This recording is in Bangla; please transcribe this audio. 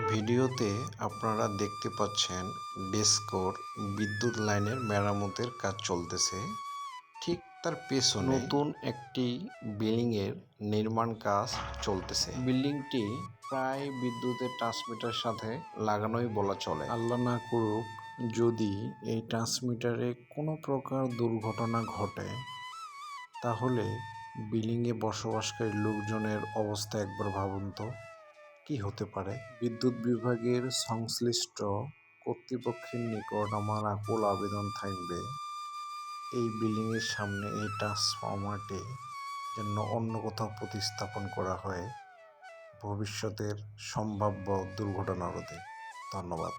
ভিডিওতে আপনারা দেখতে পাচ্ছেন ডেস্কোর বিদ্যুৎ লাইনের মেরামতের কাজ চলতেছে। ঠিক তার পেছনে নতুন একটি বিল্ডিং এর নির্মাণ কাজ চলতেছে। বিল্ডিংটি প্রায় বিদ্যুতের ট্রান্সমিটার সাথে লাগানোই বলা চলে। আল্লাহ না করুক যদি এই ট্রান্সমিটারে কোনো প্রকার দুর্ঘটনা ঘটে তাহলে বিল্ডিংয়ে বসবাসকারী লোকজনের অবস্থা একবার ভাবুন তো। কি হতে পারে? বিদ্যুৎ বিভাগের সংশ্লিষ্ট কর্তৃপক্ষের নিকট আমার আকুল আবেদন থাকবে। এই বিল্ডিংয়ের সামনে এই ট্রান্সফরমারটি জন্য অন্য কোথাও প্রতিস্থাপন করা হয়। ভবিষ্যতের সম্ভাব্য দুর্ঘটনা রোধে ধন্যবাদ।